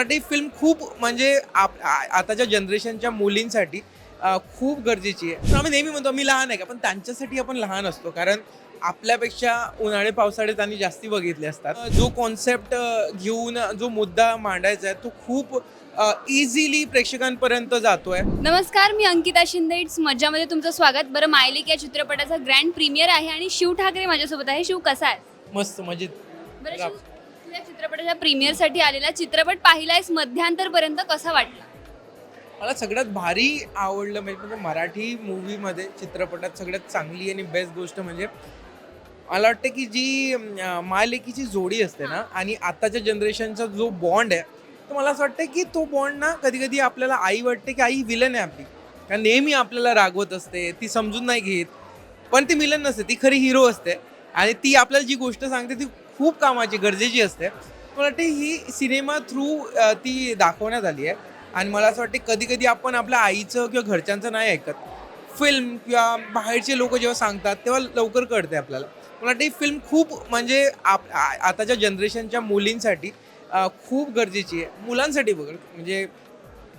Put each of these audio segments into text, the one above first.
वाटतं ही फिल्म खूप म्हणजे आप आताच्या जनरेशनच्या मुलींसाठी खूप गरजेची आहे. आम्ही नेहमी म्हणतो मी लहान आहे का? पण त्यांच्यासाठी आपण लहान असतो. कारण आपल्यापेक्षा उन्हाळे पावसाळे त्यांनी जास्ती बघितले असतात. जो कॉन्सेप्ट घेऊन जो मुद्दा मांडायचा आहे तो खूप इझिली प्रेक्षकांपर्यंत जातोय. नमस्कार मी अंकिता शिंदे. इट्स मज्जामध्ये तुमचं स्वागत. बरं मायलिक या चित्रपटाचा ग्रँड प्रीमियर आहे आणि शिव ठाकरे माझ्यासोबत आहे. शिव कसा आहे मस्त मजेत. बरं तू या चित्रपटाच्या प्रीमियरसाठी आलेला चित्रपट पाहिलायस मध्यांतरपर्यंत कसा वाटला? मला सगळ्यात भारी आवडलं म्हणजे म्हणजे मराठी मूवीमध्ये चित्रपटात सगळ्यात चांगली आणि बेस्ट गोष्ट म्हणजे मला वाटतं की जी मायलेकीची जोडी असते ना आणि आताच्या जनरेशनचा जो बॉन्ड आहे तर मला असं वाटतं की तो बॉन्ड ना कधी कधी आपल्याला आई वाटते की आई विलन आहे आपली. कारण नेहमी आपल्याला रागवत असते ती समजून नाही घेत. पण ती विलन नसते ती खरी हिरो असते. आणि ती आपल्याला जी गोष्ट सांगते ती खूप कामाची गरजेची असते. मला वाटते ही सिनेमा थ्रू ती दाखवण्यात आली आहे. आणि मला असं वाटते कधी कधी आपण आपल्या आईचं किंवा घरच्यांचं नाही ऐकत. फिल्म किंवा बाहेरचे लोक जेव्हा सांगतात तेव्हा लवकर कळते आपल्याला. मला वाटतं ही फिल्म खूप म्हणजे आप आ- आताच्या जनरेशनच्या मुलींसाठी खूप गरजेची आहे. मुलांसाठी बघ म्हणजे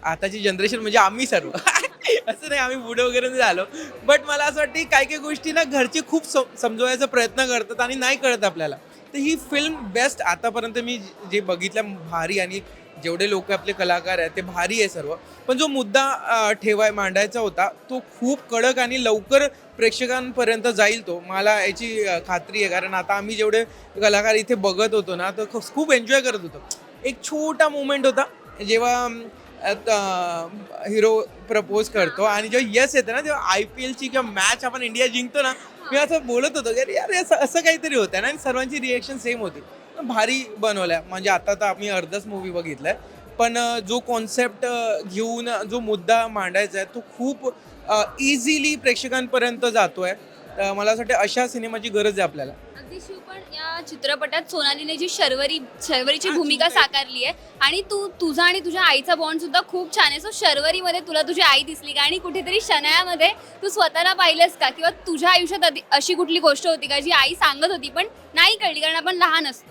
आताची जनरेशन म्हणजे आम्ही सर्व. असं नाही आम्ही बुडे वगैरे नाही झालो. बट मला असं वाटतं की काही काही गोष्टी ना घरचे खूप सम- समजवायचा प्रयत्न करतात आणि नाही कळत आपल्याला. तर ही फिल्म बेस्ट आतापर्यंत मी जे बघितलं भारी आणि जेवढे लोक आपले कलाकार आहेत ते भारी आहे सर्व. पण जो मुद्दा ठेवाय मांडायचा होता तो खूप कडक आणि लवकर प्रेक्षकांपर्यंत जाईल तो. मला याची खात्री आहे. कारण आता आम्ही जेवढे कलाकार इथे बघत होतो ना तर खूप- खूप एन्जॉय करत होतो. एक छोटा मुमेंट होता जेव्हा हिरो प्रपोज करतो आणि जेव्हा यस येतं ना तेव्हा आय पी एलची किंवा मॅच आपण इंडिया जिंकतो ना मी असं बोलत होतो की अरे यार असं असं काहीतरी होतं ना आणि सर्वांची रिएक्शन सेम होती. भारी बनवलाय. म्हणजे आता तर आम्ही अर्धच मूवी बघितलाय. पण जो कॉन्सेप्ट घेऊन जो मुद्दा मांडायचा आहे तो खूप इझिली प्रेक्षकांपर्यंत जातो आहे मला असं वाटतं अशा सिनेमाची गरज आहे आपल्याला. अगदी शिव पण या चित्रपटात सोनालीने जी शर्वरी शर्वरीची भूमिका साकारली आहे आणि तू तुझा आणि तुझ्या आईचा बॉन्ड सुद्धा खूप छान आहे. सो शर्वरीमध्ये तुला तुझी आई दिसली का? आणि कुठेतरी शनायामध्ये तू स्वतःला पाहिलंस का? किंवा तुझ्या आयुष्यात आधी- अशी कुठली गोष्ट होती का जी आई सांगत होती पण नाही कळली कारण आपण लहान असतो?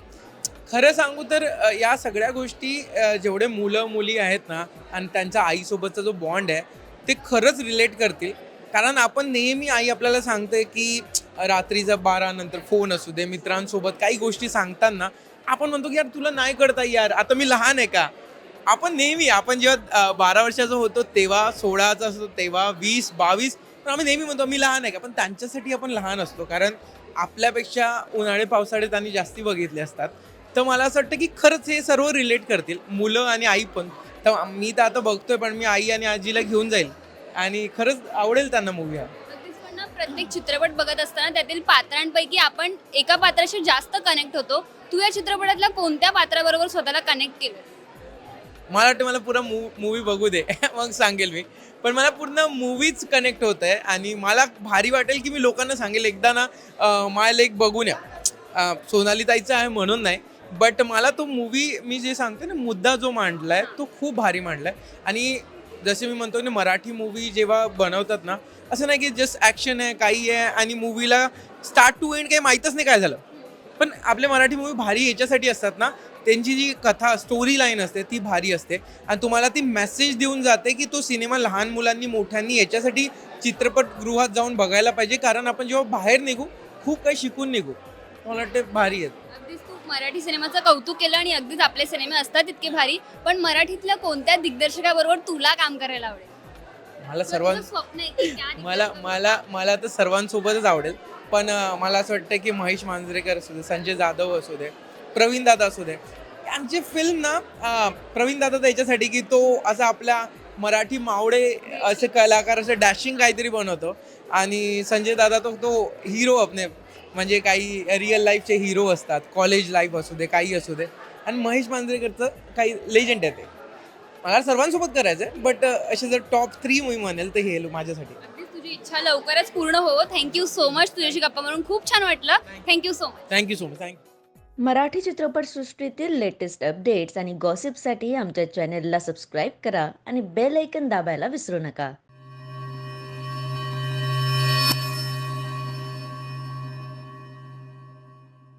खरं सांगू तर अ, या सगळ्या गोष्टी अ, जेवढे मुलं मुली आहेत ना आणि त्यांचा आईसोबतचा जो बॉन्ड आहे ते खरंच रिलेट करतील. कारण आपण नेहमी आई आपल्याला सांगते की रात्रीचा बारा नंतर फोन असू दे मित्रांसोबत काही गोष्टी सांगताना आपण म्हणतो की यार तुला नाही कळता यार आता मी लहान आहे का? आपण नेहमी आपण जेव्हा बारा वर्षाचं होतो तेव्हा सोळाचा असतो तेव्हा वीस बावीस पण आम्ही नेहमी म्हणतो मी लहान आहे का? पण त्यांच्यासाठी आपण लहान असतो कारण आपल्यापेक्षा उन्हाळे पावसाळे त्यांनी जास्ती बघितले असतात. तर मला असं वाटतं की खरंच हे सर्व रिलेट करतील मुलं आणि आई पण. तर मी तर आता बघतोय पण मी आई आणि आजीला घेऊन जाईल. आणि खरंच आवडेल त्यांना मूवी हा. अगदीच पण ना प्रत्येक चित्रपट बघत असताना त्यातील पात्रांपैकी आपण एका पात्राशी जास्त कनेक्ट होतो. तू या चित्रपटातल्या कोणत्या पात्राबरोबर स्वतःला कनेक्ट केलं मला वाटतं मला पुरा मूवी बघू दे. मग सांगेल मी. पण मला पूर्ण मूवीच कनेक्ट होत आहे आणि मला भारी वाटेल की मी लोकांना सांगेल एकदा ना अं, माय लेक बघून या. अं, सोनाली ताईचा आहे म्हणून नाही बट मला तो मूवी मी जे सांगते ना मुद्दा जो मांडला आहे तो खूप भारी मांडला आहे आणि जसे मी म्हणतो ना मराठी मूवी जेव्हा बनवतात ना असं नाही की जस्ट ॲक्शन आहे काही आहे आणि मूवीला स्टार्ट टू एंड काही माहीतच नाही काय झालं. पण आपले मराठी मूवी भारी याच्यासाठी असतात ना त्यांची जी कथा स्टोरी लाईन असते ती भारी असते. आणि तुम्हाला ती मेसेज देऊन जाते की तो सिनेमा लहान मुलांनी मोठ्यांनी याच्यासाठी चित्रपटगृहात जाऊन बघायला पाहिजे. कारण आपण जेव्हा बाहेर निघू खूप काही शिकून निघू. मला वाटते भारी आहेत मराठी सिनेमाचं कौतुक केलं आणि अगदीच आपले सिनेमे असतात इतके भारी. पण मराठीतल्या कोणत्या दिग्दर्शकाबरोबर तुला काम करायला आवडेल? मला तुझं सर्वां स्वप्न आहे की त्या मला मला मला तर सर्वांसोबतच आवडेल. पण अं, मला असं वाटतं की महेश मांजरेकर असू दे संजय जाधव असू दे प्रवीण दादा असू दे यांची फिल्म ना अं, प्रवीण दादा तर याच्यासाठी की तो असा आपला मराठी मावडे असे कलाकार असे डॅशिंग काहीतरी बनवतो. आणि संजय दादा तो तो हिरो आपले म्हणजे काही रिअल लाईफचे हिरो असतात कॉलेज लाईफ असू दे काही असू दे. आणि महेश मांजरेकरचं काही लेजंड आहे ते. मला सर्वांसोबत करायचं आहे बट असे जर टॉप थ्री मी म्हणेल तर हे माझ्यासाठी. तुझी इच्छा लवकरच पूर्ण हो. थँक्यू सो मच तुझ्याशी गप्पा मारून. खूप छान वाटलं. Thank you so much thank you so much thank you Marathi चित्रपटसृष्टीतील लेटेस्ट अपडेट्स आणि गॉसिपसाठी आमच्या चॅनेलला सबस्क्राईब करा आणि बेल ऐकन दाबायला विसरू नका.